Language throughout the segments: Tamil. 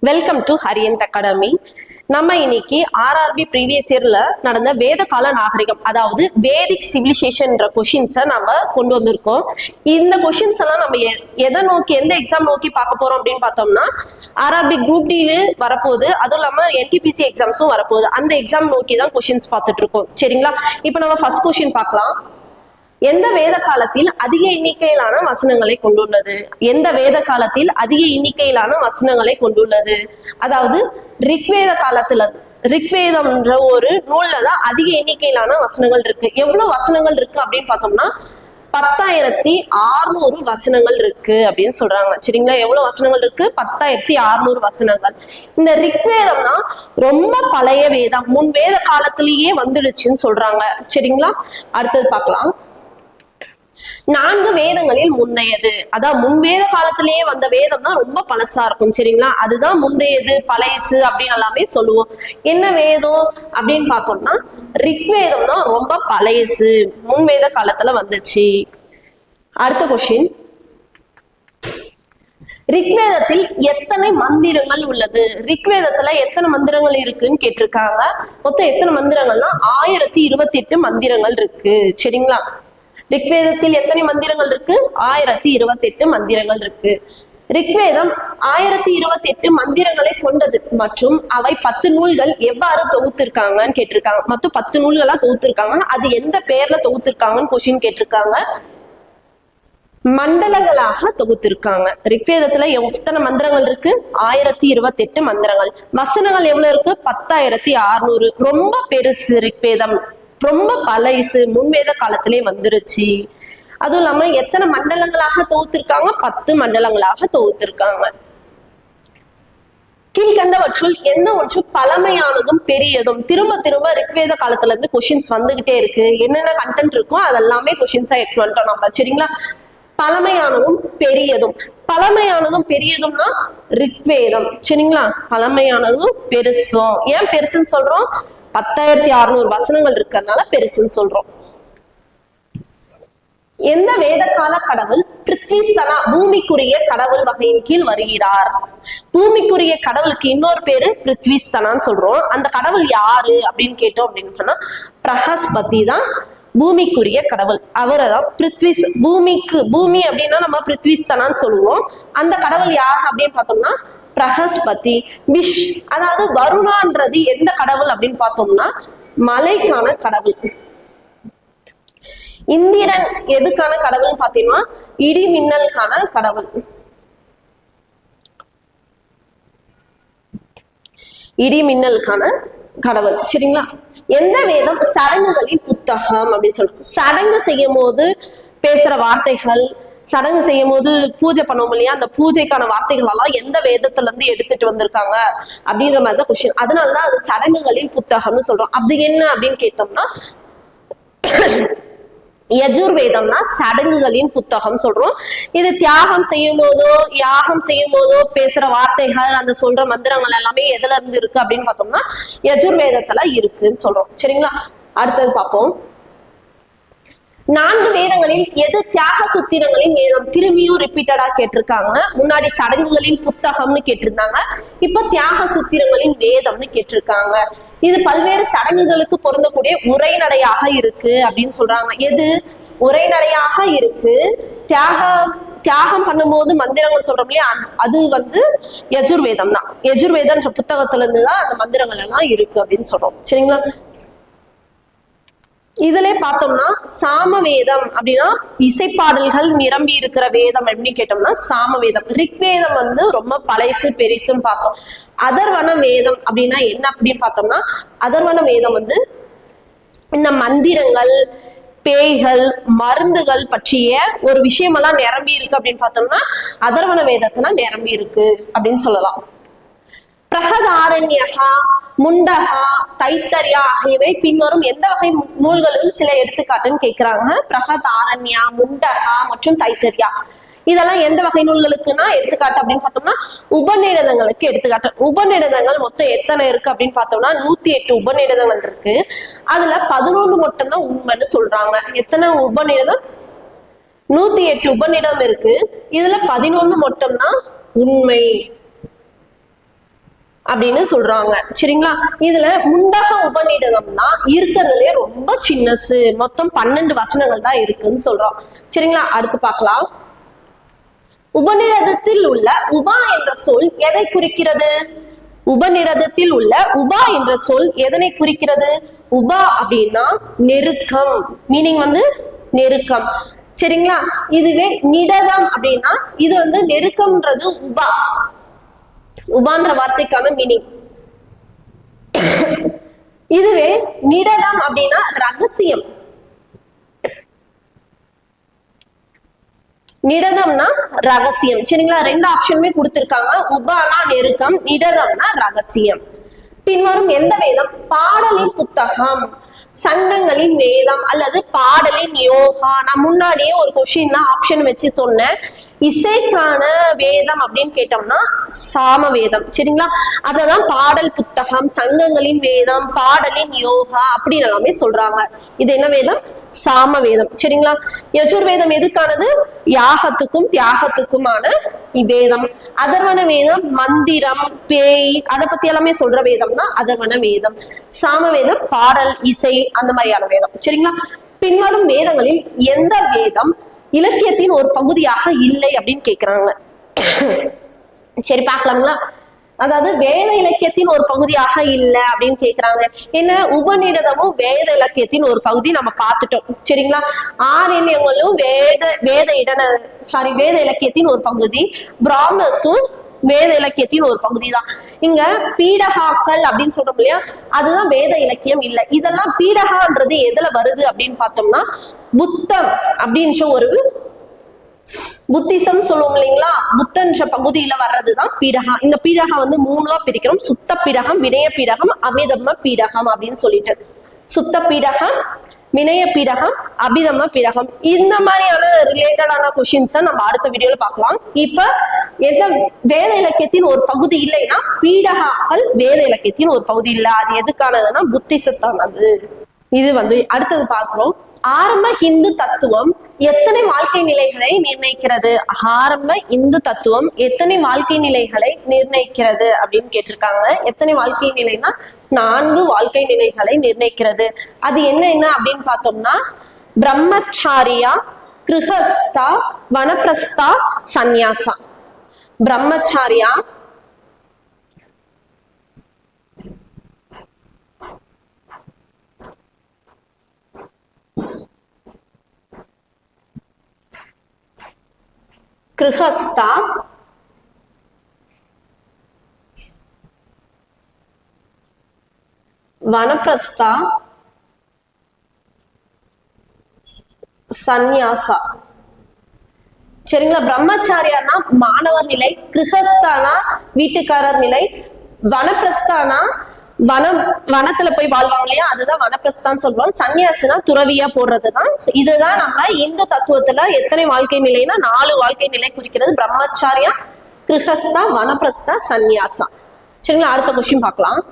வெல்கம் டு ஹரியந்த் அகாடமி நம்ம இன்னைக்கு ஆர்ஆர்பி ப்ரீவியஸ் இயர்ல நடந்த வேத கால நாகரிகம் அதாவது வேதிக் சிவிலைசேஷன்ன்ற கொஷின்ஸை நம்ம கொண்டு வந்திருக்கோம். இந்த கொஷின்ஸ் எல்லாம் நம்ம எ- எதை நோக்கி எந்த எக்ஸாம் நோக்கி பார்க்க போறோம் அப்படின்னு பார்த்தோம்னா ஆர்ஆர்பி குரூப் டில வரப்போகுது. அதுவும் இல்லாம என்டிபிசி எக்ஸாம்ஸும் வரப்போகுது. அந்த எக்ஸாம் நோக்கி தான் கொஷின்ஸ் பார்த்துட்டு இருக்கோம். சரிங்களா? இப்போ நம்ம ஃபர்ஸ்ட் கொஷின் பார்க்கலாம். எந்த வேத காலத்தில் அதிக எண்ணிக்கையிலான வசனங்களை கொண்டுள்ளது? எந்த வேத காலத்தில் அதிக எண்ணிக்கையிலான வசனங்களை கொண்டுள்ளது? அதாவது ரிக்வேத காலத்துல ரிக்வேதம்ன்ற ஒரு நூல்ல தான் அதிக எண்ணிக்கையிலான வசனங்கள் இருக்கு. எவ்வளவு வசனங்கள் இருக்கு அப்படின்னு பார்த்தோம்னா பத்தாயிரத்தி ஆறுநூறு வசனங்கள் இருக்கு அப்படின்னு சொல்றாங்க. சரிங்களா? எவ்வளவு வசனங்கள் இருக்கு? பத்தாயிரத்தி ஆறுநூறு வசனங்கள். இந்த ரிக்வேதம்னா ரொம்ப பழைய வேதம் முன் வேத காலத்திலேயே வந்துடுச்சுன்னு சொல்றாங்க. சரிங்களா? அடுத்தது பார்க்கலாம். நான்கு வேதங்களில் முந்தையது. அதான் முன்வேத காலத்திலேயே வந்த வேதம் தான் ரொம்ப பழசா இருக்கும் சரிங்களா? அதுதான் முந்தையது பழையசு அப்படின்னு எல்லாமே சொல்லுவோம். என்ன வேதம் அப்படின்னு பார்த்தோம்னா ரிக்வேதம் தான் ரொம்ப பழையசு முன்வேத காலத்துல வந்துச்சு. அடுத்த கொஸ்டின் ரிக்வேதத்தில் எத்தனை மந்திரங்கள் உள்ளது? ரிக்வேதத்துல எத்தனை மந்திரங்கள் இருக்குன்னு கேட்டிருக்காங்க. மொத்தம் எத்தனை மந்திரங்கள்னா ஆயிரத்தி இருபத்தி எட்டு மந்திரங்கள் இருக்கு சரிங்களா? ரிக்வேதத்தில் எத்தனை மந்திரங்கள் இருக்கு? ஆயிரத்தி இருபத்தி எட்டு மந்திரங்கள் இருக்கு. ரிக்வேதம் ஆயிரத்தி இருபத்தி எட்டு மந்திரங்களை கொண்டது மற்றும் அவை பத்து நூல்கள் எவ்வாறு தொகுத்திருக்காங்கன்னு கேட்டிருக்காங்க. மொத்தம் பத்து நூல்களா தொகுத்திருக்காங்க அது எந்த பேர்ல தொகுத்திருக்காங்கன்னு கொஸ்டின் கேட்டிருக்காங்க. மண்டலங்களாக தொகுத்திருக்காங்க. ரிக்வேதத்துல எத்தனை மந்திரங்கள் இருக்கு? ஆயிரத்தி இருபத்தி எட்டு மந்திரங்கள். வசனங்கள் எவ்வளவு இருக்கு? பத்தாயிரத்தி அறுநூறு. ரொம்ப பெருசு ரிக்வேதம். ரொம்ப பழைசு முன்வேத காலத்திலே வந்துருச்சு. அதுவும் இல்லாம எத்தனை மண்டலங்களாக தொகுத்திருக்காங்க? பத்து மண்டலங்களாக தொகுத்திருக்காங்க. கீழ்கண்டவற்றுள் எந்த ஒன்று பழமையானதும் பெரியதும்? திரும்ப திரும்ப ரிக்வேத காலத்துல இருந்து கொஷின்ஸ் வந்துகிட்டே இருக்கு. என்னென்ன கண்டென்ட் இருக்கோ அதெல்லாமே கொஷின்ஸா எடுத்து வந்துட்டோம் நம்ம சரிங்களா? பழமையானதும் பெரியதும். பழமையானதும் பெரியதும்னா ரிக்வேதம். சரிங்களா? பழமையானதும் பெருசும். ஏன் பெருசுன்னு சொல்றோம்? பத்தாயிரத்தி அறுநூறு வசனங்கள் இருக்கிறதுனால பெருசுன்னு சொல்றோம். எந்த வேதகால கடவுள் பிருத்விஸ்தனா பூமிக்குரிய கடவுள் வகையின் கீழ் வருகிறார்? பூமிக்குரிய கடவுளுக்கு இன்னொரு பேரு பிருத்விஸ்தனான்னு சொல்றோம். அந்த கடவுள் யாரு அப்படின்னு கேட்டோம் அப்படின்னு சொன்னா பிரகஸ்பதி தான் பூமிக்குரிய கடவுள். அவரை தான் பிருத்விஸ் பூமிக்கு பூமி அப்படின்னா நம்ம பிருத்விஸ்தனான்னு சொல்லுவோம். அந்த கடவுள் யார் அப்படின்னு பார்த்தோம்னா பிரகஸ்பதி விஷ் அதாவது வருணான்றது எந்த கடவுள் அப்படின்னு பார்த்தோம்னா மலைக்கான கடவுள். இந்திரன் எதுக்கான கடவுள்னு பாத்தீங்கன்னா இடி மின்னலுக்கான கடவுள். இடி மின்னலுக்கான கடவுள் சரிங்களா? எந்த வேதம்? சடங்குகளின் புத்தகம் அப்படின்னு சொல்றோம். சடங்கு செய்யும் போது பேசுற வார்த்தைகள் சடங்கு செய்யும் போது பூஜை பண்ணுவோம் இல்லையா? அந்த பூஜைக்கான வார்த்தைகள் எல்லாம் எந்த வேதத்துல இருந்து எடுத்துட்டு வந்திருக்காங்க? அப்படின்ற மாதிரி தான் கொஸ்டின் அதனாலதான் அது சடங்குகளின் புத்தகம்னு சொல்றோம். அது என்ன அப்படின்னு கேட்டோம்னா யஜுர்வேதம்னா சடங்குகளின் புத்தகம் சொல்றோம். இது தியாகம் செய்யும் போதோ யாகம் செய்யும் போதோ பேசுற வார்த்தைகள் அந்த சொல்ற மந்திரங்கள் எல்லாமே எதுல இருந்து இருக்கு அப்படின்னு பார்த்தோம்னா யஜுர்வேதத்துல இருக்குன்னு சொல்றோம். சரிங்களா? அடுத்தது பார்ப்போம். நான்கு வேதங்களில் எது தியாக சுத்திரங்களின் வேதம்? திரும்பியும் ரிப்பீட்டடா கேட்டிருக்காங்க. முன்னாடி சடங்குகளின் புத்தகம்னு கேட்டிருந்தாங்க. இப்ப தியாக சுத்திரங்களின் வேதம்னு கேட்டிருக்காங்க. இது பல்வேறு சடங்குகளுக்கு பொருந்தக்கூடிய உரைநடையாக இருக்கு அப்படின்னு சொல்றாங்க. எது? உரைநடையாக இருக்கு. தியாக தியாகம் பண்ணும்போது மந்திரங்கள் சொல்றோம் இல்லையா? அது வந்து யஜுர்வேதம் தான். யஜுர்வேதன்ற புத்தகத்துல இருந்து தான் அந்த மந்திரங்கள் எல்லாம் இருக்கு அப்படின்னு சொல்றோம். சரிங்களா? இதுல பார்த்தோம்னா சாமவேதம் அப்படின்னா இசைப்பாடல்கள் நிரம்பி இருக்கிற வேதம் அப்படின்னு கேட்டோம்னா சாம வேதம் ரிக்வேதம் வந்து ரொம்ப பழைசு பெருசுன்னு பார்த்தோம். அதர்வன வேதம் அப்படின்னா என்ன அப்படின்னு பார்த்தோம்னா அதர்வன வேதம் வந்து இந்த மந்திரங்கள் பேய்கள் மருந்துகள் பற்றிய ஒரு விஷயமெல்லாம் நிரம்பி இருக்கு அப்படின்னு பார்த்தோம்னா அதர்வன வேதத்துல நிரம்பி இருக்கு அப்படின்னு சொல்லலாம். பிரகதாரண்யகா முண்டகா தைத்தரியா ஆகியவை பின்வரும் எந்த வகை நூல்களில் சில எடுத்துக்காட்டுன்னு கேக்குறாங்க. பிரகதாரண்யா முண்டகா மற்றும் தைத்தரியா. இதெல்லாம் எந்த வகை நூல்களுக்குன்னா எடுத்துக்காட்டு அப்படின்னு பார்த்தோம்னா உபநிடதங்களுக்கு எடுத்துக்காட்டு. உபநிடதங்கள் மொத்தம் எத்தனை இருக்கு அப்படின்னு பார்த்தோம்னா நூத்தி எட்டு உபநிடதங்கள் இருக்கு. அதுல பதினொன்று மட்டும்தான் உண்மைன்னு சொல்றாங்க. எத்தனை உபநிடதம்? நூத்தி எட்டு உபநிடம் இருக்கு. இதுல பதினொன்னு மட்டும்தான் உண்மை. அப்படின்னு சொல்றாங்க. சரிங்களா? இதுல முண்டக உபநிடதம் தான் இருக்கிறதுலே ரொம்ப சின்னசு மொத்தம் பன்னெண்டு வசனங்கள் தான் இருக்குன்னு சொல்றோம். சரிங்களா? அடுத்து பார்க்கலாம். உபநிடதத்தில் உள்ள உபா என்ற சொல் எதை குறிக்கிறது? உபநிடதத்தில் உள்ள உபா என்ற சொல் எதனை குறிக்கிறது? உபா அப்படின்னா நெருக்கம். மீனிங் வந்து நெருக்கம். சரிங்களா? இதுவே நிடதம் அப்படின்னா இது வந்து நெருக்கம்ன்றது உபா. உபான்ற வார்த்தைக்கான மீனிங் இதுவே நிடதம் அப்படின்னா ரகசியம். நிடதம்னா ரகசியம். சரிங்களா? ரெண்டு ஆப்ஷனுமே கொடுத்திருக்காங்க. உபானா நெருக்கம். நிடதம்னா ரகசியம். பின்வரும் எந்த வேதம்? பாடலின் புத்தகம் சங்கங்களின் வேதம் அல்லது பாடலின் யோகா. நான் முன்னாடியே ஒரு கொஸ்டின் ஆப்ஷன் வச்சு சொன்னேன். இசைக்கான வேதம் அப்படின்னு கேட்டோம்னா சாம வேதம் சரிங்களா? அததான் பாடல் புத்தகம் சங்கங்களின் வேதம் பாடலின் யோகா அப்படின்னு எல்லாமே சொல்றாங்க. இது என்ன வேதம்? சாம வேதம் சரிங்களா? யஜுர்வேதம் எதுக்கானது? யாகத்துக்கும் தியாகத்துக்குமான வேதம். அதர்வன வேதம் மந்திரம் பேய் அதை பத்தி எல்லாமே சொல்ற வேதம்னா அதர்வன வேதம். சாம வேதம் பாடல் இசை அந்த மாதிரியான வேதம். சரிங்களா? பின்வரும் வேதங்களில் எந்த வேதம் இலக்கியத்தின் ஒரு பகுதியாக இல்லை அப்படின்னு கேக்குறாங்க. சரி பார்க்கலாங்களா? அதாவது வேத இலக்கியத்தின் ஒரு பகுதியாக இல்லை அப்படின்னு கேக்குறாங்க. என்ன? உபநிடதமும் வேத இலக்கியத்தின் ஒரு பகுதி நம்ம பார்த்துட்டோம். சரிங்களா? ஆரண்யங்களும் வேத வேத இடன சாரி வேத இலக்கியத்தின் ஒரு பகுதி பிராமணஸும் வேத இலக்கியத்தின் ஒரு பகுதி தான் இங்க பீடகாக்கள் அப்படின்னு சொல்றோம் இல்லையா? அதுதான் வேத இலக்கியம் இல்லை. இதெல்லாம் பீடகான்றது எதுல வருது அப்படின்னு பார்த்தோம்னா புத்தம் அப்படின்ற ஒரு புத்திசம் சொல்லுவோம் இல்லைங்களா? புத்தன்ற பகுதியில வர்றதுதான் பீடகா. இந்த பீடகா வந்து மூணுவா பிரிக்கிறோம். சுத்த பீடகம் வினய பீடகம் அமிதம பீடகம் அப்படின்னு சொல்லிட்டு. சுத்த பீடகம் வினய பீடகம் அபிதம பீடகம் இந்த மாதிரியான ரிலேட்டடான கொஷின்ஸை நம்ம அடுத்த வீடியோல பார்க்கலாம். இப்ப எந்த வேத இலக்கியத்தின் ஒரு பகுதி இல்லைன்னா பீடகாக்கள் வேத இலக்கியத்தின் ஒரு பகுதி இல்லை. அது எதுக்கானதுன்னா புத்திசத்தானது. இது வந்து அடுத்தது பார்க்கிறோம். ஆரம்ப ஹிந்து தத்துவம் எத்தனை வாழ்க்கை நிலைகளை நிர்ணயிக்கிறது? ஆரம்ப இந்து தத்துவம் எத்தனை வாழ்க்கை நிலைகளை நிர்ணயிக்கிறது அப்படின்னு கேட்டிருக்காங்க. எத்தனை வாழ்க்கை நிலைனா நான்கு வாழ்க்கை நிலைகளை நிர்ணயிக்கிறது. அது என்ன என்ன அப்படின்னு பார்த்தோம்னா பிரம்மச்சாரியா கிருஹஸ்தா வனப்பிரஸ்தா சந்நியாசா. பிரம்மச்சாரியா கிருஹஸ்தா வனப்பிரஸ்தா சந்நியாசா சரிங்களா பிரம்மச்சாரியானா மாணவர் நிலை கிருஹஸ்தானா வீட்டுக்காரர் நிலை வனப்பிரஸ்தானா வனம் வனத்துல போய் வாழ்வாங்க இல்லையா? அதுதான் வனப்பிரஸ்தான் சொல்றோம். சன்னியாசினா துறவியா போடுறதுதான். இதுதான் நம்ம இந்து தத்துவத்துல எத்தனை வாழ்க்கை நிலைனா நாலு வாழ்க்கை நிலை குறிக்கிறது. பிரம்மச்சாரியா கிருஹஸ்தா வனப்பிரஸ்தா சந்நியாசா சரிங்களா? அடுத்த கொஸ்டின் பார்க்கலாம்.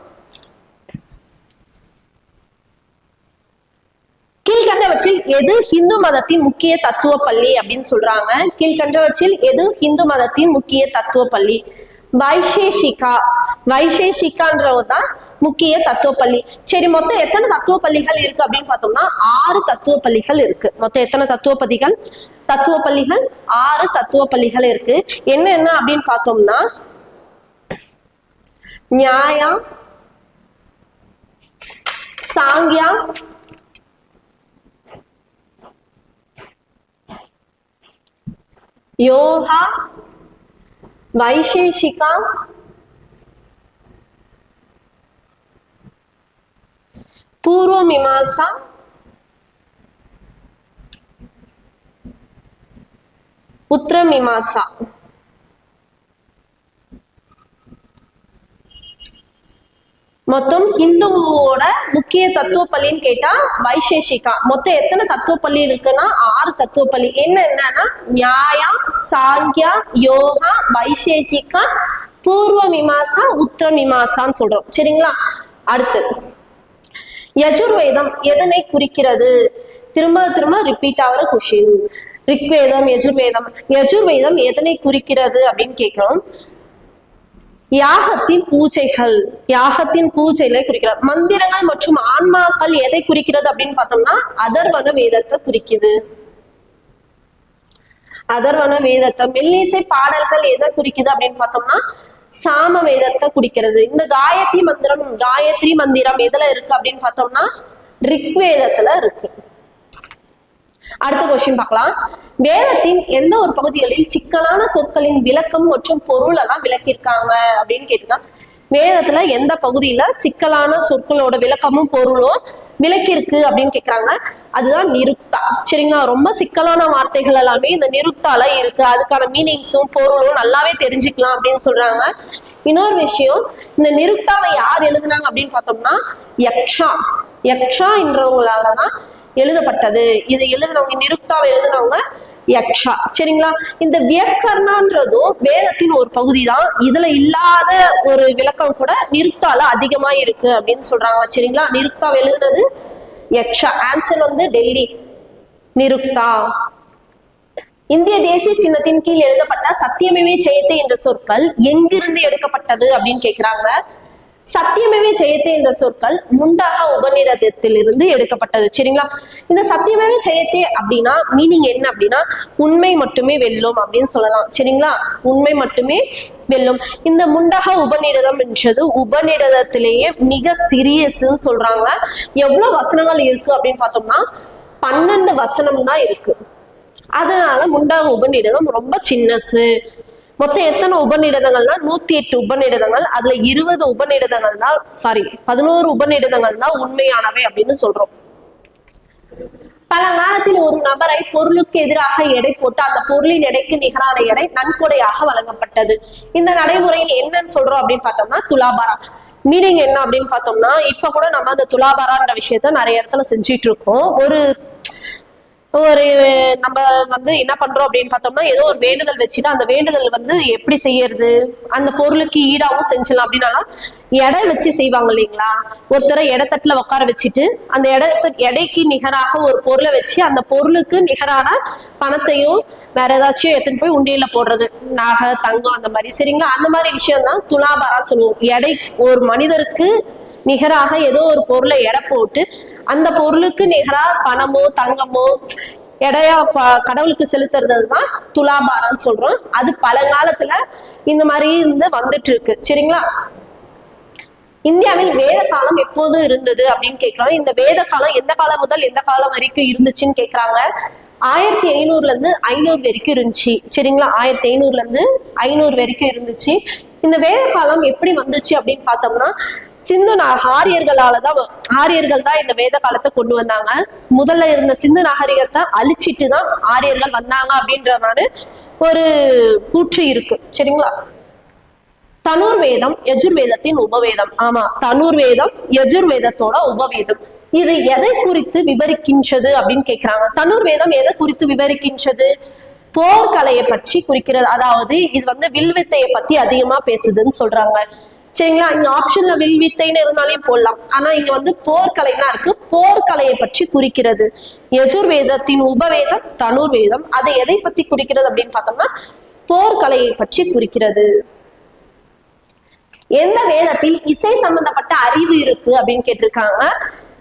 கீழ்கண்டவற்றில் எது ஹிந்து மதத்தின் முக்கிய தத்துவ பள்ளி அப்படின்னு சொல்றாங்க. கீழ்கண்டவற்றில் எது ஹிந்து மதத்தின் முக்கிய தத்துவ பள்ளி? வைசேஷிகா வைசேஷிகான்றது தான் முக்கிய தத்துவ பள்ளி சரி மொத்தம் எத்தனை தத்துவ பள்ளிகள் இருக்கு அப்படின்னு பார்த்தோம்னா ஆறு தத்துவ பள்ளிகள் இருக்கு. மொத்தம் எத்தனை தத்துவ பள்ளிகள் தத்துவ பள்ளிகள் ஆறு தத்துவ பள்ளிகள் இருக்கு. என்ன என்ன அப்படின்னு பார்த்தோம்னா நியாயா சாங்கியா யோகா வைசேஷிகா பூர்வ மீமாசா உத்தர மீமாசா மொத்தம் ஹிந்துவோட முக்கிய தத்துவ பள்ளின்னு கேட்டா வைசேஷிகா. மொத்தம் எத்தனை தத்துவ பள்ளி இருக்குன்னா ஆறு தத்துவ பள்ளி என்ன என்னன்னா நியாயா சாங்கியா யோகா வைசேஷிகா பூர்வ மீமாசா உத்தர மீமாசான்னு சொல்றோம். சரிங்களா? அடுத்து. யஜுர்வேதம் எதனை குறிக்கிறது? திரும்ப திரும்ப ரிப்பீட் ஆகிற கொஷின் ரிக்வேதம் யஜுர்வேதம் யஜுர்வேதம் எதனை குறிக்கிறது அப்படின்னு கேட்கிறோம் யாகத்தின் பூஜைகள் யாகத்தின் பூஜைகளை குறிக்கிறது. மந்திரங்கள் மற்றும் ஆன்மாக்கள் எதை குறிக்கிறது அப்படின்னு பார்த்தோம்னா அதர்வன வேதத்தை குறிக்குது. அதர்வன வேதத்தை மெல்லிசை பாடல்கள் எதை குறிக்குது அப்படின்னு பார்த்தோம்னா சாம வேதத்தை குறிக்கிறது இந்த காயத்ரி மந்திரம் காயத்ரி மந்திரம் எதுல இருக்கு அப்படின்னு பார்த்தோம்னா ரிக்வேதத்துல இருக்கு. அடுத்த கொஸ்டின் பார்க்கலாம். வேதத்தின் எந்த ஒரு பகுதிகளில் சிக்கலான சொற்களின் விளக்கம் மற்றும் பொருள் எல்லாம் விளக்கியிருக்காங்க அப்படின்னு கேட்டீங்கன்னா வேதத்துல எந்த பகுதியில சிக்கலான சொற்களோட விளக்கமும் பொருளும் விளக்கிருக்கு அப்படின்னு கேக்குறாங்க. அதுதான் நிருக்தா. சரிங்களா? ரொம்ப சிக்கலான வார்த்தைகள் எல்லாமே இந்த நிருக்தால இருக்கு. அதுக்கான மீனிங்ஸும் பொருளும் நல்லாவே தெரிஞ்சுக்கலாம் அப்படின்னு சொல்றாங்க. இன்னொரு விஷயம் இந்த நிருக்தாவை யார் எழுதுனாங்க அப்படின்னு பார்த்தோம்னா யக்ஷா. யக்ஷா என்றவங்களாலதான் எழுதப்பட்டது. இது எழுதுனவங்க நிருக்தாவை எழுதுனவங்க யக்ஷா. சரிங்களா? இந்த வியக்கர்ணான்றதும் வேதத்தின் ஒரு பகுதி தான் இதுல இல்லாத ஒரு விளக்கம் கூட நிருக்தால அதிகமா இருக்கு அப்படின்னு சொல்றாங்க. சரிங்களா? நிருக்தா எழுதுனது யக்ஷா. ஆன்சர் வந்து டெய்லி. நிருக்தா. இந்திய தேசிய சின்னத்தின் கீழ் எழுதப்பட்ட சத்தியமேவே ஜெயத்தே என்ற சொற்கள் எங்கிருந்து எடுக்கப்பட்டது அப்படின்னு கேக்குறாங்க. சத்தியமேவே ஜெயத்தே என்ற சொற்கள் முண்டாக உபநிடதத்திலிருந்து எடுக்கப்பட்டது. சரிங்களா? இந்த சத்தியமேவே ஜெயத்தே அப்படின்னா மீனிங் என்ன அப்படின்னா உண்மை மட்டுமே வெல்லும் அப்படின்னு சொல்லலாம். சரிங்களா? உண்மை மட்டுமே வெல்லும். இந்த முண்டக உபநிடதம் என்றது உபநிடதத்திலேயே மிக சிறியஸ்ன்னு சொல்றாங்க. எவ்வளவு வசனங்கள் இருக்கு அப்படின்னு பார்த்தோம்னா பன்னெண்டு வசனம் தான் இருக்கு. அதனால முண்டக உபநிடதம் ரொம்ப சின்னசு மொத்தம் எத்தனை உபநிடதங்கள்னா நூத்தி எட்டு உபநிடதங்கள் அதுல இருபது உபநிடதங்கள் தான் சாரி பதினோரு உபநிடதங்கள் தான் உண்மையானவை அப்படின்னு சொல்றோம். பல காலத்தில் ஒரு நபரை பொருளுக்கு எதிராக எடை போட்டு அந்த பொருளின் எடைக்கு நிகரான எடை நன்கொடையாக வழங்கப்பட்டது. இந்த நடைமுறையில் என்னன்னு சொல்றோம் அப்படின்னு பார்த்தோம்னா துலாபாரம் மீனிங் என்ன அப்படின்னு பார்த்தோம்னா இப்ப கூட நம்ம அந்த துலாபாரான்ற விஷயத்த நிறைய இடத்துல செஞ்சிட்டு இருக்கோம். ஒரு ஒரு நம்ம வந்து என்ன பண்றோம் அப்படின்னு பார்த்தோம்னா ஏதோ ஒரு வேண்டுதல் வச்சுட்டு அந்த வேண்டுதல் வந்து எப்படி செய்யறது? அந்த பொருளுக்கு ஈடாவும் செஞ்சிடலாம் அப்படின்னா எடை வச்சு செய்வாங்க இல்லைங்களா? ஒருத்தரை இடத்தட்டுல உட்கார வச்சுட்டு அந்த இடத்து எடைக்கு நிகராக ஒரு பொருளை வச்சு அந்த பொருளுக்கு நிகரான பணத்தையும் வேற ஏதாச்சும் எடுத்துட்டு போய் உண்டியில போடுறது. நாக தங்கம் அந்த மாதிரி. சரிங்களா? அந்த மாதிரி விஷயம் தான் துலாபாரம் சொல்லுவோம். எடை ஒரு மனிதருக்கு நிகராக ஏதோ ஒரு பொருளை எடை போட்டு அந்த பொருளுக்கு நிகரா பணமோ தங்கமோ எடையா ப- கடவுளுக்கு செலுத்துறது தான் துலாபாரம் சொல்றோம். அது பழங்காலத்துல இந்த மாதிரி இருந்து வந்துட்டு இருக்கு சரிங்களா? இந்தியாவில் வேத காலம் எப்போது இருந்தது அப்படின்னு கேட்கிறோம் இந்த வேத காலம் எந்த காலம் முதல் எந்த காலம் வரைக்கும் இருந்துச்சுன்னு கேக்குறாங்க. ஆயிரத்தி ஐநூறுல இருந்து ஐநூறு வரைக்கும் இருந்துச்சு. சரிங்களா? ஆயிரத்தி ஐநூறுல இருந்து ஐநூறு வரைக்கும் இருந்துச்சு. இந்த வேத காலம் எப்படி வந்துச்சு அப்படின்னு பார்த்தோம்னா சிந்து நா- ஆரியர்களால தான் ஆரியர்கள் தான் இந்த வேத காலத்தை கொண்டு வந்தாங்க. முதல்ல இருந்த சிந்து நாகரிகத்தை அழிச்சிட்டு தான் ஆரியர்கள் வந்தாங்க அப்படின்றதான ஒரு கூற்று இருக்கு. சரிங்களா? தனூர் வேதம் யஜுர்வேதத்தின் உபவேதம். ஆமா தனூர் வேதம் எஜுர்வேதத்தோட உபவேதம். இது எதை குறித்து விவரிக்கின்றது அப்படின்னு கேக்குறாங்க. தனூர் வேதம் எதை குறித்து விவரிக்கின்றது? போர்க்கலையை பற்றி குறிக்கிறது. அதாவது இது வந்து வில்வித்தையை பத்தி அதிகமா பேசுதுன்னு சொல்றாங்க. சரிங்களா? இங்க ஆப்ஷன்ல வில் வித்தைன்னு இருந்தாலே போடலாம். ஆனா இங்க வந்து போர்க்கலைனா இருக்கு. போர்க்கலையை பற்றி குறிக்கிறது. யஜுர்வேதத்தின் உபவேதம் தனுர்வேதம் அது எதை பத்தி குறிக்கிறது அப்படின்னு பார்த்தோம்னா போர்க்கலையை பற்றி குறிக்கிறது. எந்த வேதத்தில் இசை சம்பந்தப்பட்ட அறிவு இருக்கு அப்படின்னு கேட்டிருக்காங்க.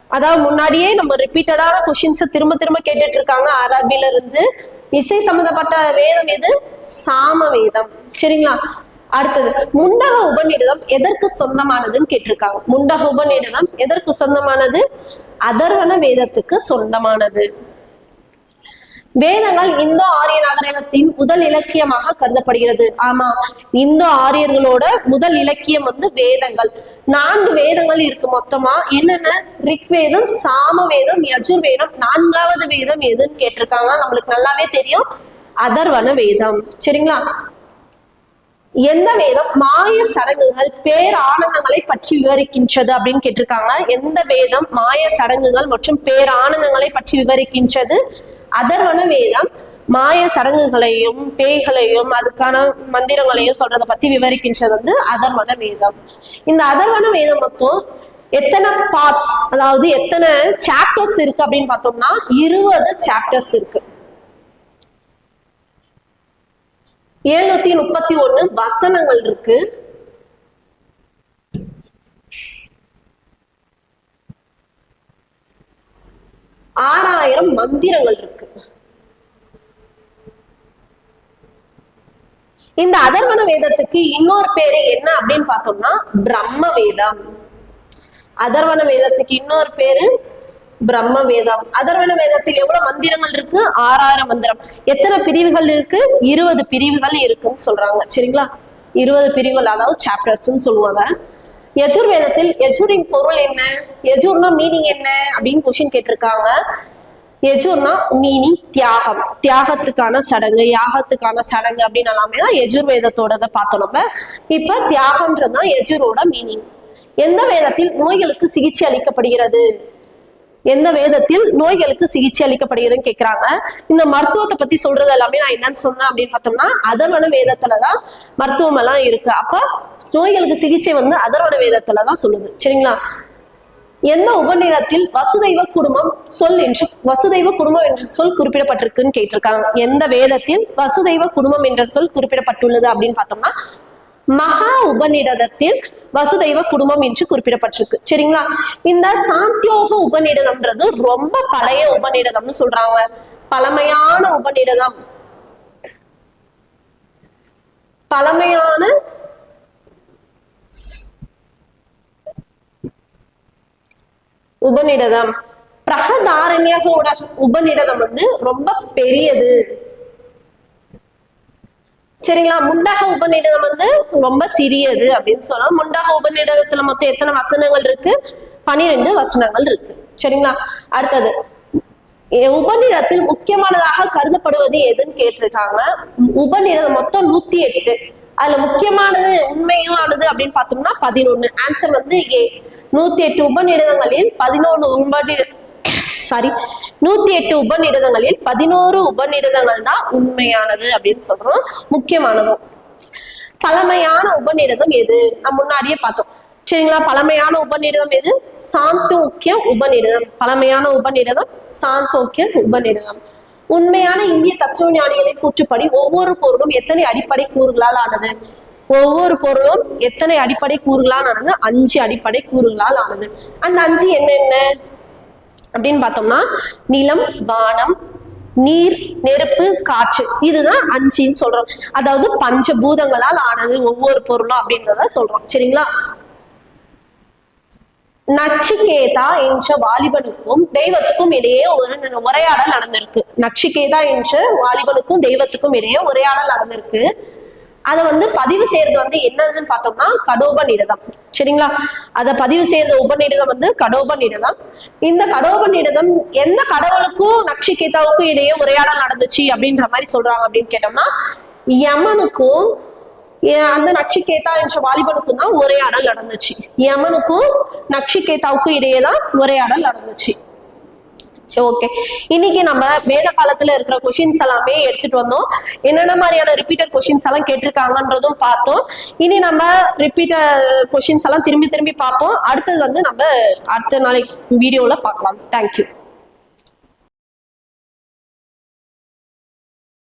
அதாவது முன்னாடியே நம்ம ரிப்பீட்டடான கொஸ்டின்ஸ் திரும்ப திரும்ப கேட்டுட்டு இருக்காங்க. அரபில இருந்து இசை சம்பந்தப்பட்ட வேதம் எது? சாம வேதம். சரிங்களா? அடுத்தது முண்டக உபநிடதம் எதற்கு சொந்தமானதுன்னு கேட்டிருக்காங்க. முண்டக உபநிடதம் எதற்கு சொந்தமானது? அதர்வன வேதத்துக்கு சொந்தமானது. வேதங்கள் இந்தோ ஆரிய நாகரிகத்தின் முதல் இலக்கியமாக கருதப்படுகிறது. ஆமா இந்தோ ஆரியர்களோட முதல் இலக்கியம் வந்து வேதங்கள். நான்கு வேதங்கள் இருக்கு மொத்தமா. என்னென்ன? ரிக்வேதம் சாம வேதம் யஜுர்வேதம். நான்காவது வேதம் எதுன்னு கேட்டிருக்காங்க. நம்மளுக்கு நல்லாவே தெரியும். அதர்வன வேதம். சரிங்களா? எந்த வேதம் மாய சடங்குகள் பேர் ஆனந்தங்களை பற்றி விவரிக்கின்றது அப்படின்னு கேட்டிருக்காங்க எந்த வேதம் மாய சடங்குகள் மற்றும் பேர் ஆனந்தங்களை பற்றி விவரிக்கின்றது? அதர்வன வேதம் மாய சடங்குகளையும் பேய்களையும் அதுக்கான மந்திரங்களையும் சொல்றத பத்தி விவரிக்கின்றது வந்து அதர்வன வேதம். இந்த அதர்வன வேதம் மொத்தம் எத்தனை பார்ட்ஸ் அதாவது எத்தனை சாப்டர்ஸ் இருக்கு அப்படின்னு பார்த்தோம்னா இருபது சாப்டர்ஸ் இருக்கு. எழுநூத்தி முப்பத்தி ஒண்ணு வசனங்கள் இருக்கு. ஆறாயிரம் மந்திரங்கள் இருக்கு. இந்த அதர்வன வேதத்துக்கு இன்னொரு பேரு என்ன அப்படின்னு பார்த்தோம்னா பிரம்ம வேதம் அதர்வன வேதத்துக்கு இன்னொரு பேரு பிரம்ம வேதம். அதர்வன வேதத்தில் எவ்வளவு மந்திரங்கள் இருக்கு? ஆறாயிரம் மந்திரம். எத்தனை பிரிவுகள் இருக்கு? இருபது பிரிவுகள் இருக்குன்னு சொல்றாங்க. சரிங்களா? இருபது பிரிவுகள் அதாவது சாப்டர்ஸ்ன்னு சொல்லுவாங்க. யஜுர் வேதத்தில் யஜூரின் பொருள் என்ன? யஜூர்னா மீனிங் என்ன? அப்படின்னு கொஸ்டின் கேட்டிருக்காங்க. எஜூர்னா மீனிங் தியாகம். தியாகத்துக்கான சடங்கு யாகத்துக்கான சடங்கு அப்படின்னு எல்லாமே தான் யஜுர் வேதத்தோட பார்த்தோம் நம்ம. இப்ப தியாகம்ன்றது தான் எஜூரோட மீனிங் எந்த வேதத்தில் நோய்களுக்கு சிகிச்சை அளிக்கப்படுகிறது? எந்த வேதத்தில் நோய்களுக்கு சிகிச்சை அளிக்கப்படுகிறதுன்னு கேட்கிறாங்க இந்த மருத்துவத்தை பத்தி சொல்றது எல்லாமே நான் என்னன்னு சொன்னேன் அப்படின்னு பார்த்தோம்னா அதர்வன வேதத்துலதான் மருத்துவம் எல்லாம் இருக்கு. அப்ப நோய்களுக்கு சிகிச்சை வந்து அதர்வன வேதத்துலதான் சொல்லுது. சரிங்களா? எந்த உபநிடத்தில் வசுதைவ குடும்பம் சொல் என்று வசுதைவ குடும்பம் என்ற சொல் குறிப்பிடப்பட்டிருக்குன்னு கேட்டிருக்காங்க. எந்த வேதத்தில் வசுதைவ குடும்பம் என்ற சொல் குறிப்பிடப்பட்டுள்ளது அப்படின்னு பார்த்தோம்னா மகா உபநிடதத்தில் வசுதைவ குடும்பம் என்று குறிப்பிடப்பட்டிருக்கு. சரிங்களா? இந்த சாந்தியோக உபநிடதம்ன்றது ரொம்ப பழைய உபநிடதம்னு சொல்றாங்க. பழமையான உபநிடதம். பழமையான உபநிடதம். பிரகதாரண்யக உட- உபநிடதம் வந்து ரொம்ப பெரியது. சரிங்களா? முண்டக உபநிடதம் வந்து ரொம்ப சிறியது அப்படின்னு சொன்னா முண்டக உபநிடதத்துல மொத்தம் எத்தனை வசனங்கள் இருக்கு? பனிரெண்டு வசனங்கள் இருக்கு. சரிங்களா? அடுத்தது உபநிடத்தில் முக்கியமானதாக கருதப்படுவது எதுன்னு கேட்டிருக்காங்க. உபநிடதம் மொத்தம் நூத்தி எட்டு. அதுல முக்கியமானது உண்மையானது அப்படின்னு பார்த்தோம்னா பதினொன்னு. ஆன்சர் வந்து ஏ. நூத்தி எட்டு உபநிடதங்களில் பதினொன்னு உபநிட சாரி நூத்தி எட்டு உபநிடதங்களில் பதினோரு உபநிடதங்கள் தான் உண்மையானது அப்படின்னு சொல்றோம். முக்கியமானதும். பழமையான உபநிடதம் எது? நம்ம முன்னாடியே பார்த்தோம். சரிங்களா? பழமையான உபநிடதம் எது? சாந்தோக்கிய உபநிடதம். பழமையான உபநிடதம் சாந்தோக்கிய உபநிடதம். உண்மையான இந்திய தத்துவ ஞானிகளின் கூற்றுப்படி ஒவ்வொரு பொருளும் எத்தனை அடிப்படை கூறுகளால் ஆனது? ஒவ்வொரு பொருளும் எத்தனை அடிப்படை கூறுகளால் ஆனது? அஞ்சு அடிப்படை கூறுகளால் ஆனது. அந்த அஞ்சு என்னென்ன? அப்படின்னு பார்த்தோம்னா நிலம் வானம் நீர் நெருப்பு காற்று. இதுதான் அஞ்சுன்னு சொல்றோம். அதாவது பஞ்சபூதங்களால் ஆனது ஒவ்வொரு பொருளும் அப்படின்றத சொல்றோம். சரிங்களா? நச்சிகேதா என்ற வாலிபனுக்கும் தெய்வத்துக்கும் இடையே ஒரு உரையாடல் நடந்திருக்கு. நச்சிகேதா என்ற வாலிபனுக்கும் தெய்வத்துக்கும் இடையே உரையாடல் நடந்திருக்கு. அதை வந்து பதிவு செய்யறது வந்து என்னதுன்னு பார்த்தோம்னா கடோப கடோபநிடதம் சரிங்களா? அதை பதிவு செய்யற உபநிடதம் வந்து கடோபநிடதம் இந்த கடோபநிடதம் எந்த கடவுளுக்கும் நக்ஷிகேதாவுக்கும் இடையே உரையாடல் நடந்துச்சு அப்படின்ற மாதிரி சொல்றாங்க அப்படின்னு கேட்டோம்னா யமனுக்கும் அந்த நக்ஷிகேதா என்ற வாலிபனுக்கும் தான் உரையாடல் நடந்துச்சு. யமனுக்கும் நக்ஷிகேதாவுக்கும் இடையே தான் உரையாடல் நடந்துச்சு. சரி ஓகே இன்னைக்கு நம்ம வேத காலத்துல இருக்கிற கொஷின்ஸ் எல்லாமே எடுத்துட்டு வந்தோம். என்னென்ன மாதிரியான ரிப்பீட்டட் கொஷின்ஸ் எல்லாம் கேட்டிருக்காங்கன்றதும் பார்த்தோம். இனி நம்ம ரிப்பீட்டட் கொஷின்ஸ் uh, எல்லாம் திரும்பி திரும்பி பார்ப்போம். அடுத்தது வந்து நம்ம அடுத்த நாளைக்கு வீடியோல பார்க்கலாம். தேங்க்யூ